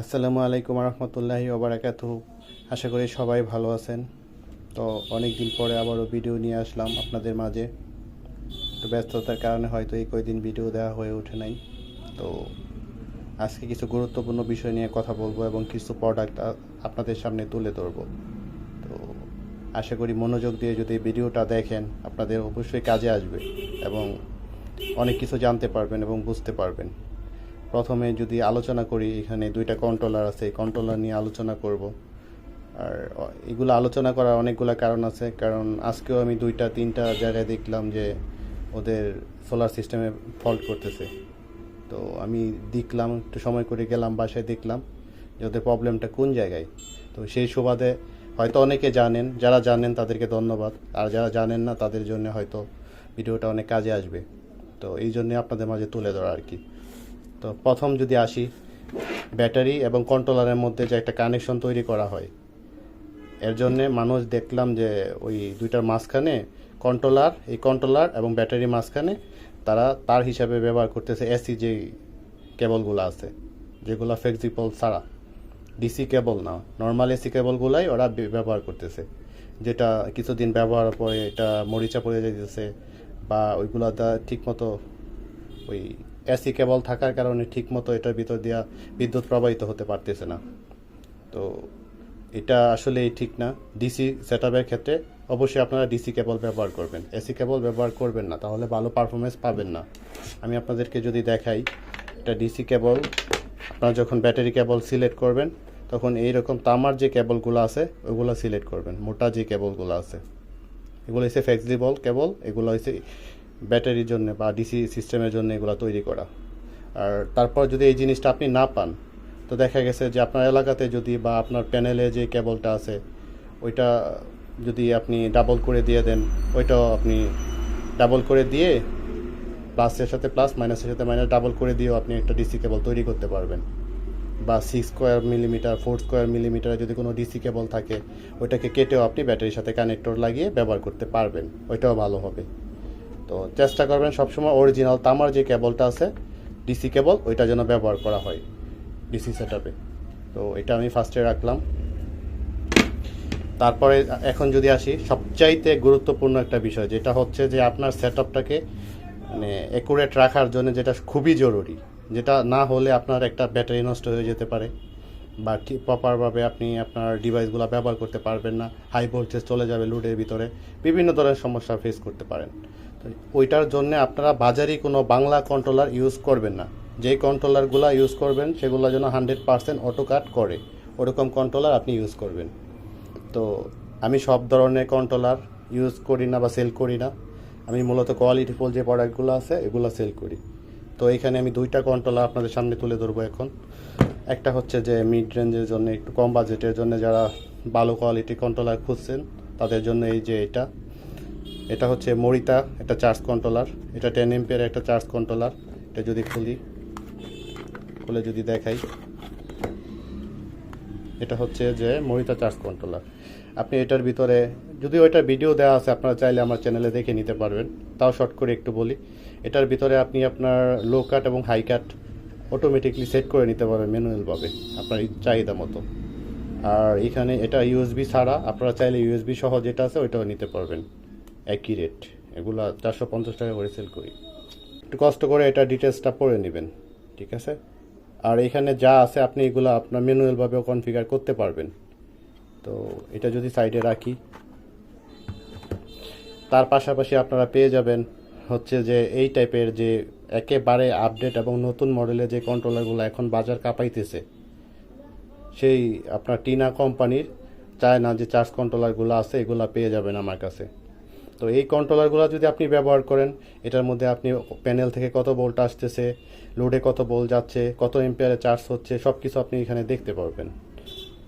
আসসালামু আলাইকুম রহমতুল্লাহি ওবরাকাতু আশা করি সবাই ভালো আছেন। তো অনেক দিন পরে আবারও ভিডিও নিয়ে আসলাম আপনাদের মাঝে। তো ব্যস্ততার কারণে হয়তো এই কয়দিন ভিডিও দেওয়া হয়ে ওঠে নাই। তো আজকে কিছু গুরুত্বপূর্ণ বিষয় নিয়ে কথা বলব এবং কিছু প্রোডাক্ট আপনাদের সামনে তুলে ধরবো। তো আশা করি মনোযোগ দিয়ে যদি ভিডিওটা দেখেন, আপনাদের অবশ্যই কাজে আসবে এবং অনেক কিছু জানতে পারবেন এবং বুঝতে পারবেন। প্রথমে যদি আলোচনা করি, এখানে দুইটা কন্ট্রোলার আছে, এই কন্ট্রোলার নিয়ে আলোচনা করব। আর এগুলো আলোচনা করার অনেকগুলো কারণ আছে, কারণ আজকেও আমি দুইটা, তিনটা জায়গায় দেখলাম যে ওদের সোলার সিস্টেমে ফল্ট করতেছে। তো আমি দেখলাম, একটু সময় করে গেলাম, বাসায় দেখলাম যে ওদের প্রবলেমটা কোন জায়গায়। তো সেই সুবাদে হয়তো অনেকে জানেন, যারা জানেন তাদেরকে ধন্যবাদ, আর যারা জানেন না তাদের জন্য হয়তো ভিডিওটা অনেক কাজে আসবে। তো এই জন্যে আপনাদের মাঝে তুলে ধরা আর কি। তো প্রথম যদি আসি, ব্যাটারি এবং কন্ট্রোলারের মধ্যে যে একটা কানেকশন তৈরি করা হয়, এর জন্যে মানুষ দেখলাম যে ওই দুইটার মাঝখানে কন্ট্রোলার এই কন্ট্রোলার এবং ব্যাটারি মাঝখানে তারা তার হিসাবে ব্যবহার করতেছে এসি যে কেবলগুলো আছে, যেগুলো ফ্লেক্সিবল ছাড়া ডিসি কেবল না নর্মাল এসি কেবলগুলাই ওরা ব্যবহার করতেছে, যেটা কিছুদিন ব্যবহারের পরে এটা মরিচা পড়ে যেতেছে বা ওইগুলো ওইগুলোটা ঠিকমতো ওই এসি কেবল থাকার কারণে ঠিকমতো এটার ভিতর দিয়া বিদ্যুৎ প্রবাহিত হতে পারতেছে না। তো এটা আসলে ঠিক না। ডিসি সেটআপের ক্ষেত্রে অবশ্যই আপনারা ডিসি কেবল ব্যবহার করবেন। এসি কেবল ব্যবহার করবেন না, তাহলে ভালো পারফরমেন্স পাবেন না। আমি আপনাদেরকে যদি দেখাই, এটা ডিসি কেবল আপনারা যখন ব্যাটারি কেবল সিলেক্ট করবেন, তখন এই রকম তামার যে কেবলগুলো আছে, ওগুলো সিলেক্ট করবেন। মোটা যে কেবলগুলো আছে। এগুলো হচ্ছে ফ্লেক্সিবল কেবল এগুলো হচ্ছে ব্যাটারির জন্য বা ডিসি সিস্টেমের জন্য এগুলো তৈরি করা। আর তারপর যদি এই জিনিসটা আপনি না পান, তো দেখা গেছে যে আপনার এলাকাতে যদি বা আপনার প্যানেলে যে কেবলটা আছে, ওইটা যদি আপনি ডাবল করে দিয়ে দেন, ওইটাও আপনি ডাবল করে দিয়ে প্লাসের সাথে প্লাস মাইনাসের সাথে মাইনাস ডাবল করে দিয়েও আপনি একটা ডিসি কেবল তৈরি করতে পারবেন। বা six square millimetre four square millimetre যদি কোনো ডিসি কেবল থাকে, ওইটাকে কেটেও আপনি ব্যাটারির সাথে কানেক্টর লাগিয়ে ব্যবহার করতে পারবেন, ওইটাও ভালো হবে। তো চেষ্টা করবেন সবসময় অরিজিনাল তামার যে কেবলটা আছে ডিসি কেবল, ওইটা যেন ব্যবহার করা হয় ডিসি সেটআপে তো এটা আমি ফার্স্টে রাখলাম। তারপরে এখন যদি আসি, সবচাইতে গুরুত্বপূর্ণ একটা বিষয়, যেটা হচ্ছে যে আপনার সেটআপটাকে মানে একুরেট রাখার জন্য যেটা খুবই জরুরি, যেটা না হলে আপনার একটা ব্যাটারি নষ্ট হয়ে যেতে পারে বা প্রপারভাবে আপনি আপনার ডিভাইসগুলো ব্যবহার করতে পারবেন না হাই ভোল্টেজ চলে যাবে লোডের ভিতরে, বিভিন্ন ধরনের সমস্যা ফেস করতে পারেন। ওইটার জন্য আপনারা বাজারি কোনো বাংলা কন্ট্রোলার ইউজ করবেন না। যেই কন্ট্রোলারগুলো ইউজ করবেন, সেগুলো যেন হান্ড্রেড পার্সেন্ট অটো কাট করে। ওরকম কন্ট্রোলার আপনি ইউজ করবেন। তো আমি সব ধরনের কন্ট্রোলার ইউজ করি না বা সেল করি না। আমি মূলত কোয়ালিটিফুল যে প্রোডাক্টগুলো আছে, এগুলো সেল করি। তো এখানে আমি দুইটা কন্ট্রোলার আপনাদের সামনে তুলে ধরবো এখন। একটা হচ্ছে যে মিড রেঞ্জের জন্য, একটু কম বাজেটের জন্য যারা ভালো কোয়ালিটি কন্ট্রোলার খুঁজছেন, তাদের জন্য এই যে এটা। এটা হচ্ছে মরিতা, একটা চার্জ কন্ট্রোলার এটা টেন এমপিয়ার একটা চার্জ কন্ট্রোলার এটা যদি খুলি, খুলে যদি দেখাই। এটা হচ্ছে যে মরিতা চার্জ কন্ট্রোলার আপনি এটার ভিতরে, যদি ওইটার ভিডিও দেওয়া আছে, আপনারা চাইলে আমার চ্যানেলে দেখে নিতে পারবেন। তাও শর্ট করে একটু বলি। এটার ভিতরে আপনি আপনার লো কাট এবং হাই কাট অটোমেটিকলি সেট করে নিতে পারবেন ম্যানুয়ালভাবে আপনার চাহিদা মতো। আর এখানে এটা ইউএসবি ছাড়া, আপনারা চাইলে ইউএসবি সহ যেটা আছে, ওইটাও নিতে পারবেন। একই রেট এগুলা চারশো পঞ্চাশ টাকা করে সেল করি। একটু কষ্ট করে এটা ডিটেলসটা পড়ে নেবেন, ঠিক আছে? আর এখানে যা আছে আপনি এগুলো আপনার ম্যানুয়ালভাবেও কনফিগার করতে পারবেন। তো এটা যদি সাইডে রাখি, তার পাশাপাশি আপনারা পেয়ে যাবেন হচ্ছে যে এই টাইপের যে একেবারে আপডেট এবং নতুন মডেলের যে কন্ট্রোলারগুলো এখন বাজার কাঁপাইতেছে, সেই আপনার টিনা কোম্পানির চায় না যে চার্জ কন্ট্রোলারগুলো আছে, এগুলো পেয়ে যাবেন আমার কাছে। তো এই কন্ট্রোলারগুলো যদি আপনি ব্যবহার করেন, এটার মধ্যে আপনি প্যানেল থেকে কত বোল্ট আসতেছে লোডে কত ভোল্ট যাচ্ছে, কত এম্পিয়ারে চার্জ হচ্ছে সব কিছু আপনি এখানে দেখতে পারবেন।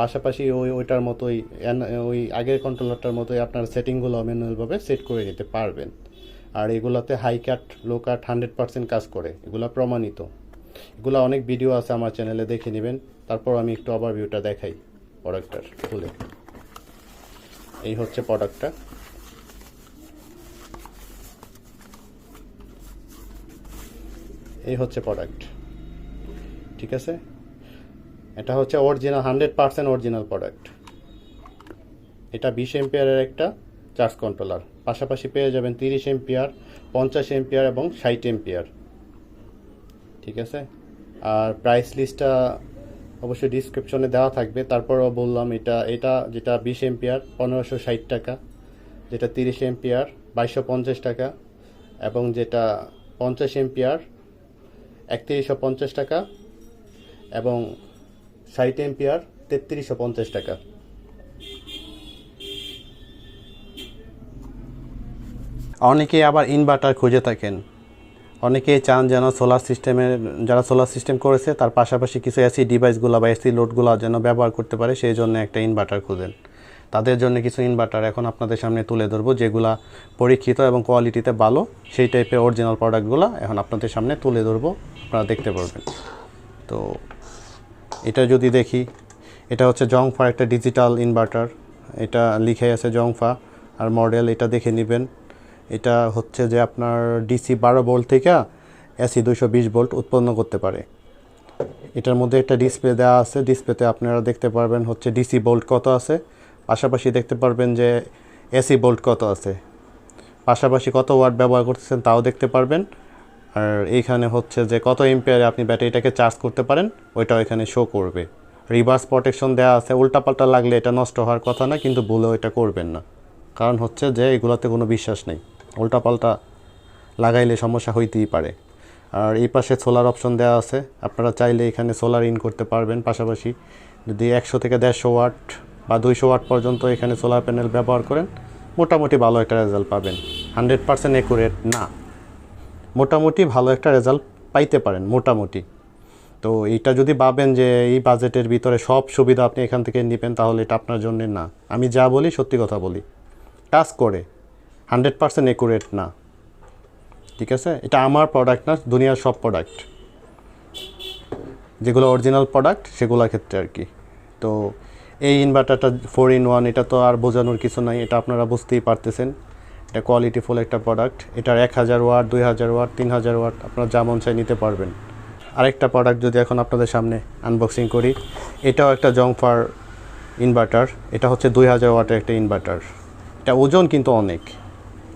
পাশাপাশি ওই ওইটার মতোই ওই আগের কন্ট্রোলারটার মতোই আপনার সেটিংগুলো ম্যানুয়ালভাবে সেট করে নিতে পারবেন। আর এগুলোতে high cut low cut hundred percent কাজ করে। এগুলো প্রমাণিত। এগুলো অনেক ভিডিও আছে আমার চ্যানেলে দেখে নেবেন। তারপর আমি একটু আবার ভিউটা দেখাই প্রোডাক্টটার খুলে। এই হচ্ছে প্রোডাক্টটা এই হচ্ছে প্রোডাক্ট ঠিক আছে? এটা হচ্ছে original hundred percent original product এটা বিশ এম্পিয়ারের একটা চার্জ কন্ট্রোলার পাশাপাশি পেয়ে যাবেন তিরিশ এম্পিয়ার, পঞ্চাশ এম্পিয়ার এবং ষাট এম্পিয়ার। ঠিক আছে? আর প্রাইস লিস্টটা অবশ্যই ডিসক্রিপশনে দেওয়া থাকবে। তারপরও বললাম, এটা এটা যেটা বিশ এম্পিয়ার, পনেরোশো ষাট টাকা। যেটা তিরিশ এম্পিয়ার, বাইশশো পঞ্চাশ টাকা। এবং যেটা পঞ্চাশ এম্পিয়ার একত্রিশশো পঞ্চাশ টাকা এবং ষাট এম্পিয়ার তেত্রিশশো পঞ্চাশ টাকা। অনেকেই আবার ইনভার্টার খুঁজে থাকেন। অনেকেই চান যেন সোলার সিস্টেমের যারা সোলার সিস্টেম করেছে, তার পাশাপাশি কিছু এসি ডিভাইসগুলো বা এসি লোডগুলো যেন ব্যবহার করতে পারে, সেই জন্য একটা ইনভার্টার খুঁজেন। তাদের জন্য কিছু ইনভার্টার এখন আপনাদের সামনে তুলে ধরবো, যেগুলা পরীক্ষিত এবং কোয়ালিটিতে ভালো, সেই টাইপের অরিজিনাল প্রোডাক্টগুলো এখন আপনাদের সামনে তুলে ধরবো, আপনারা দেখতে পারবেন। তো এটা যদি দেখি, এটা হচ্ছে জংফার একটা ডিজিটাল ইনভার্টার এটা লিখে আছে জংফা আর মডেল এটা দেখে নেবেন। এটা হচ্ছে যে আপনার ডিসি বারো ভোল্ট থেকে এসি দুশো বিশ ভোল্ট উৎপন্ন করতে পারে। এটার মধ্যে একটা ডিসপ্লে দেওয়া আছে ডিসপ্লেতে আপনারা দেখতে পারবেন হচ্ছে ডিসি ভোল্ট কত আছে। পাশাপাশি দেখতে পারবেন যে এসি বোল্ট কত আছে। পাশাপাশি কত ওয়াট ব্যবহার করতেছেন তাও দেখতে পারবেন। আর এইখানে হচ্ছে যে কত এম্পিয়ারে আপনি ব্যাটারিটাকে চার্জ করতে পারেন, ওইটাও এখানে শো করবে। রিভার্স প্রোটেকশন দেওয়া আছে, উল্টাপাল্টা লাগলে এটা নষ্ট হওয়ার কথা না, কিন্তু ভুলেও এটা করবেন না। কারণ হচ্ছে যে এগুলোতে কোনো বিশ্বাস নেই। উল্টাপাল্টা লাগাইলে সমস্যা হইতেই পারে। আর এই পাশে সোলার অপশন দেওয়া আছে। আপনারা চাইলে এখানে সোলার ইন করতে পারবেন। পাশাপাশি যদি একশো থেকে দেড়শো ওয়াট বা দুইশো ওয়াট পর্যন্ত এখানে সোলার প্যানেল ব্যবহার করেন, মোটামুটি ভালো একটা রেজাল্ট পাবেন। হান্ড্রেড পার্সেন্ট একুরেট না। মোটামুটি ভালো একটা রেজাল্ট পাইতে পারেন, মোটামুটি। তো এইটা যদি ভাবেন যে এই বাজেটের ভিতরে সব সুবিধা আপনি এখান থেকে নেবেন, তাহলে এটা আপনার জন্যে না। আমি যা বলি সত্যি কথা বলি। কাজ করে হান্ড্রেড পার্সেন্ট একুরেট না। ঠিক আছে? এটা আমার প্রোডাক্ট না, দুনিয়ার সব প্রোডাক্ট যেগুলো অরিজিনাল প্রোডাক্ট সেগুলোর ক্ষেত্রে আর কি। তো এই ইনভার্টারটা ফোর ইন ওয়ান এটা তো আর বোঝানোর কিছু নাই, এটা আপনারা বুঝতেই পারতেছেন। এটা কোয়ালিটিফুল একটা প্রোডাক্ট এটার এক হাজার ওয়াট দুই হাজার ওয়াট তিন হাজার ওয়াট আপনারা যেমন চাই নিতে পারবেন। আরেকটা প্রোডাক্ট যদি এখন আপনাদের সামনে আনবক্সিং করি, এটাও একটা জংফার ইনভার্টার এটা হচ্ছে দুই হাজার ওয়াটের একটা ইনভার্টার এটা ওজন কিন্তু অনেক,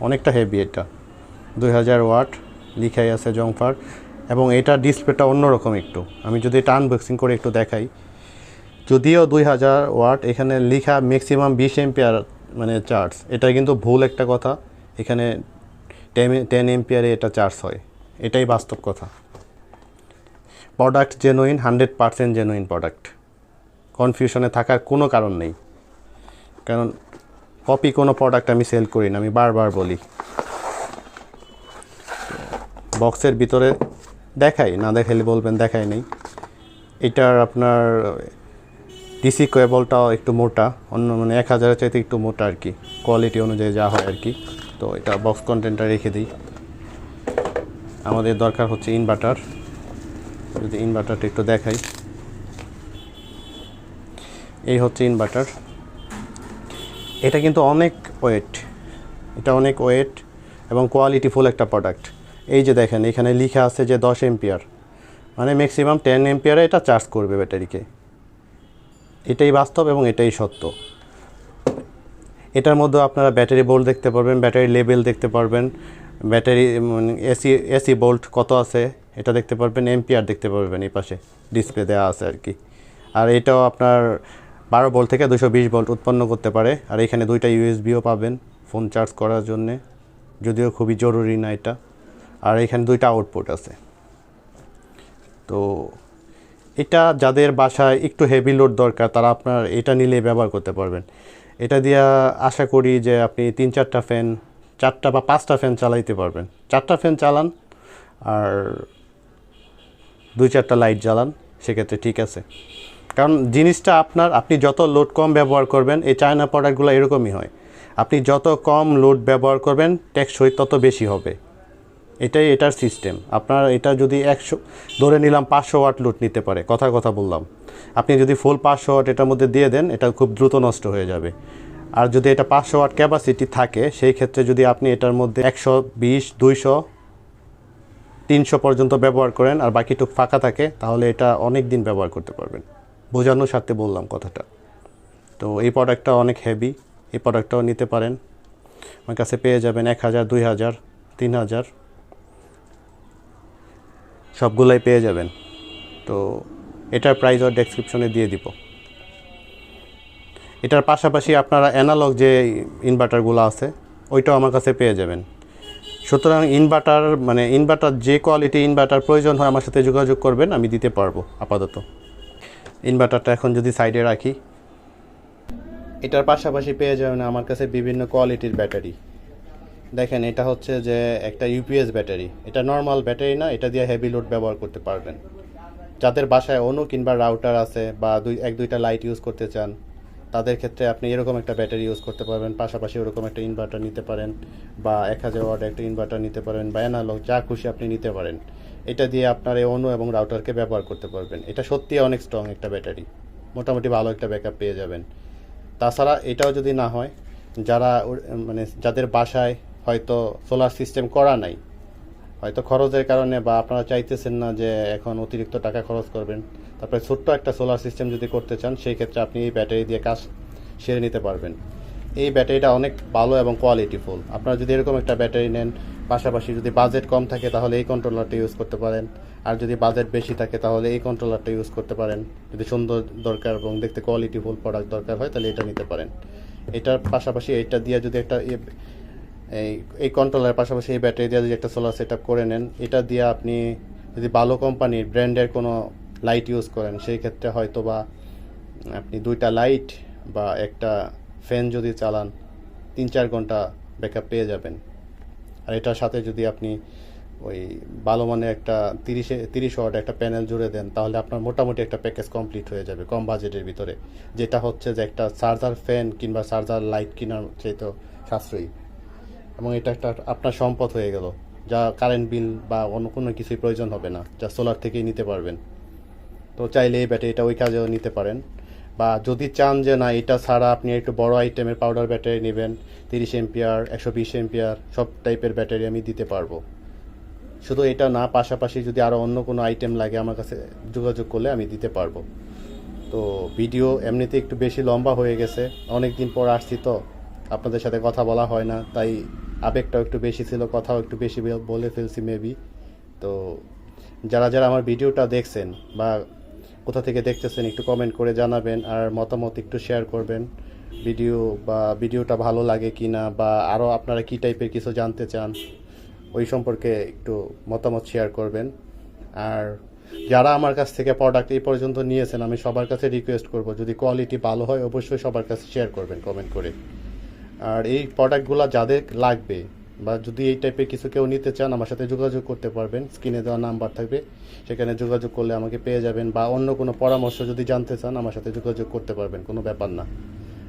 অনেকটা হেভি এটা। দুই হাজার ওয়াট লিখাই আছে জংফার এবং এটা ডিসপ্লেটা অন্যরকম একটু। আমি যদি এটা আনবক্সিং করে একটু দেখাই যদিও দুই হাজার ওয়াট এখানে লিখা ম্যাক্সিমাম বিশ এম্পিয়ার মানে চার্জ এটা কিন্তু ভুল একটা কথা। এখানে টেন টেন এম্পিয়ারে এটা চার্জ হয়। এটাই বাস্তব কথা। Product genuine hundred percent genuine product কনফিউশনে থাকার কোনো কারণ নেই। কারণ কপি কোনো প্রোডাক্ট আমি সেল করি না, আমি বারবার বলি। বক্সের ভিতরে দেখাই, না দেখাইলে বলবেন দেখাই নেই। এটার আপনার ডিসি কেবলটাও একটু মোটা, অন্য মানে এক হাজারের চাইতে একটু মোটা আর কি। কোয়ালিটি অনুযায়ী যা হয় আর কি। তো এটা বক্স কন্টেন্টটা রেখে দিই। আমাদের দরকার হচ্ছে ইনভার্টার যদি ইনভার্টারটা একটু দেখাই। এই হচ্ছে ইনভার্টার এটা কিন্তু অনেক ওয়েট এটা অনেক ওয়েট এবং কোয়ালিটিফুল একটা প্রোডাক্ট এই যে দেখেন, এখানে লিখা আছে যে দশ এম্পিয়ার মানে ম্যাক্সিমাম টেন এম্পিয়ারে এটা চার্জ করবে ব্যাটারিকে। এটাই বাস্তব এবং এটাই সত্য। এটার মধ্যে আপনারা ব্যাটারি বোল্ট দেখতে পারবেন, ব্যাটারি লেভেল দেখতে পারবেন, ব্যাটারি এসি এসি বোল্ট কত আছে এটা দেখতে পারবেন এম্পিয়ার দেখতে পারবেন এই পাশে, ডিসপ্লে দেওয়া আছে আর কি। আর এটাও আপনার বারো বোল্ট থেকে দুশো বিশ বোল্ট উৎপন্ন করতে পারে, আর এখানে দুইটা ইউএসবিও পাবেন ফোন চার্জ করার জন্যে, যদিও খুবই জরুরি না এটা। আর এখানে দুইটা আউটপুট আছে। তো এটা যাদের বাসায় একটু হেভি লোড দরকার, তারা আপনার এটা নিলে ব্যবহার করতে পারবেন। এটা দিয়ে আশা করি যে আপনি তিন চারটা ফ্যান চারটা বা পাঁচটা ফ্যান চালাইতে পারবেন। চারটা ফ্যান চালান আর দুই চারটা লাইট জ্বালান, সেক্ষেত্রে ঠিক আছে। কারণ জিনিসটা আপনার, আপনি যত লোড কম ব্যবহার করবেন, এই চায়না প্রোডাক্টগুলো এরকমই হয়। আপনি যত কম লোড ব্যবহার করবেন ট্যাক্স টেকসই তত বেশি হবে। এটাই এটার সিস্টেম আপনার এটা যদি একশো, ধরে নিলাম পাঁচশো ওয়াট লুট নিতে পারে কথার কথা বললাম। আপনি যদি ফুল পাঁচশো ওয়াট এটার মধ্যে দিয়ে দেন, এটা খুব দ্রুত নষ্ট হয়ে যাবে। আর যদি এটা পাঁচশো ওয়াট ক্যাপাসিটি থাকে, সেই ক্ষেত্রে যদি আপনি এটার মধ্যে একশো, বিশ, দুইশো, তিনশো পর্যন্ত ব্যবহার করেন আর বাকিটুক ফাঁকা থাকে, তাহলে এটা অনেক দিন ব্যবহার করতে পারবেন। বোঝানোর স্বার্থে বললাম কথাটা। তো এই প্রোডাক্টটা অনেক হেভি এই প্রোডাক্টটাও নিতে পারেন। আমার কাছে পেয়ে যাবেন এক হাজার, দুই হাজার, তিন হাজার। সবগুলাই পেয়ে যাবেন। তো এটার প্রাইসও ডেসক্রিপশনে দিয়ে দিব। এটার পাশাপাশি আপনারা অ্যানালগ যে ইনভার্টারগুলো আছে, ওইটাও আমার কাছে পেয়ে যাবেন। সুতরাং ইনভার্টার মানে ইনভার্টার যে কোয়ালিটি ইনভার্টার প্রয়োজন হয়, আমার সাথে যোগাযোগ করবেন, আমি দিতে পারব আপাতত। ইনভার্টারটা এখন যদি সাইডে রাখি। এটার পাশাপাশি পেয়ে যাবেন আমার কাছে বিভিন্ন কোয়ালিটির ব্যাটারি দেখেন, এটা হচ্ছে যে একটা ইউপিএস ব্যাটারি। এটা নর্মাল ব্যাটারি না, এটা দিয়ে হেভি লোড ব্যবহার করতে পারবেন। যাদের বাসায় অনু কিংবা রাউটার আছে বা দুই, এক, দুইটা লাইট ইউজ করতে চান, তাদের ক্ষেত্রে আপনি এরকম একটা ব্যাটারি ইউজ করতে পারবেন। পাশাপাশি ওরকম একটা ইনভার্টার নিতে পারেন বা এক হাজার ওয়াট একটা ইনভার্টার নিতে পারেন বা অ্যানালগ যা খুশি আপনি নিতে পারেন। এটা দিয়ে আপনার এই অনু এবং রাউটারকে ব্যবহার করতে পারবেন। এটা সত্যি অনেক স্ট্রং একটা ব্যাটারি। মোটামুটি ভালো একটা ব্যাকআপ পেয়ে যাবেন। তাছাড়া এটাও যদি না হয়, যারা মানে যাদের বাসায় হয়তো সোলার সিস্টেম করা নাই। হয়তো খরচের কারণে বা আপনারা চাইতেছেন না যে এখন অতিরিক্ত টাকা খরচ করবেন। তারপরে ছোট্ট একটা সোলার সিস্টেম যদি করতে চান, সেই ক্ষেত্রে আপনি এই ব্যাটারি দিয়ে কাজ সেরে নিতে পারবেন। এই ব্যাটারিটা অনেক ভালো এবং কোয়ালিটিফুল আপনারা যদি এরকম একটা ব্যাটারি নেন, পাশাপাশি যদি বাজেট কম থাকে, তাহলে এই কন্ট্রোলারটা ইউজ করতে পারেন। আর যদি বাজেট বেশি থাকে, তাহলে এই কন্ট্রোলারটা ইউজ করতে পারেন। যদি সুন্দর দরকার এবং দেখতে কোয়ালিটিফুল প্রোডাক্ট দরকার হয়, তাহলে এটা নিতে পারেন। এটার পাশাপাশি এটা দিয়ে যদি একটা এই এই পাশাপাশি এই ব্যাটারি দিয়ে যদি একটা সোলার সেট করে নেন, এটা দিয়ে আপনি যদি ভালো কোম্পানির ব্র্যান্ডের কোনো লাইট ইউজ করেন, সেই ক্ষেত্রে হয়তো বা আপনি দুইটা লাইট বা একটা ফ্যান যদি চালান তিন চার ঘণ্টা ব্যাকআপ পেয়ে যাবেন। আর এটার সাথে যদি আপনি ওই ভালো মানের একটা তিরিশে, তিরিশ ওয়াট একটা প্যানেল জুড়ে দেন, তাহলে আপনার মোটামুটি একটা প্যাকেজ কমপ্লিট হয়ে যাবে কম বাজেটের ভিতরে। যেটা হচ্ছে যে একটা চার্জার ফ্যান কিংবা চার্জার লাইট কেনার চাইতেও সাশ্রয়ী। এবং এটা একটা আপনার সম্পদ হয়ে গেল, যা কারেন্ট বিল বা অন্য কোনো কিছুই প্রয়োজন হবে না, যা সোলার থেকেই নিতে পারবেন। তো চাইলে এই ব্যাটারিটা ওই কাজেও নিতে পারেন। বা যদি চান যে না, এটা ছাড়া আপনি একটু বড় আইটেমের পাউডার ব্যাটারি নেবেন, তিরিশ এমপিআর একশো বিশ এমপিআর সব টাইপের ব্যাটারি আমি দিতে পারব। শুধু এটা না, পাশাপাশি যদি আরও অন্য কোনো আইটেম লাগে আমার কাছে যোগাযোগ করলে আমি দিতে পারব। তো ভিডিও এমনিতে একটু বেশি লম্বা হয়ে গেছে অনেক দিন পর আসছি তো, আপনাদের সাথে কথা বলা হয় না, তাই আবেগটাও একটু বেশি ছিল, কথাও একটু বেশি বলে ফেলছি মেবি তো যারা যারা আমার ভিডিওটা দেখছেন বা কোথা থেকে দেখতেছেন, একটু কমেন্ট করে জানাবেন আর মতামত একটু শেয়ার করবেন। ভিডিও বা ভিডিওটা ভালো লাগে কি না বা আরও আপনারা কী টাইপের কিছু জানতে চান, ওই সম্পর্কে একটু মতামত শেয়ার করবেন। আর যারা আমার কাছ থেকে প্রোডাক্ট এই পর্যন্ত নিয়েছেন, আমি সবার কাছে রিকোয়েস্ট করব, যদি কোয়ালিটি ভালো হয়, অবশ্যই সবার কাছে শেয়ার করবেন কমেন্ট করে। আর এই প্রোডাক্টগুলো যাদের লাগবে বা যদি এই টাইপের কিছু কেউ নিতে চান, আমার সাথে যোগাযোগ করতে পারবেন। স্ক্রিনে দেওয়া নাম্বার থাকবে। সেখানে যোগাযোগ করলে আমাকে পেয়ে যাবেন বা অন্য কোনো পরামর্শ যদি জানতে চান, আমার সাথে যোগাযোগ করতে পারবেন, কোনো ব্যাপার না।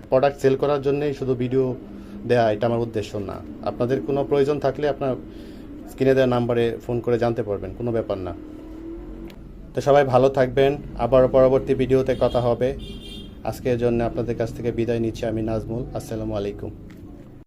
প্রোডাক্ট সেল করার জন্যই শুধু ভিডিও দেয়া, এটা আমার উদ্দেশ্য না। আপনাদের কোনো প্রয়োজন থাকলে আপনার স্ক্রিনে দেওয়া নাম্বারে ফোন করে জানতে পারবেন, কোনো ব্যাপার না। তো সবাই ভালো থাকবেন। আবার পরবর্তী ভিডিওতে কথা হবে। আজকের জন্য আপনাদের কাছ থেকে বিদায় নিচ্ছি আমি নাজমুল। আসসালামু আলাইকুম।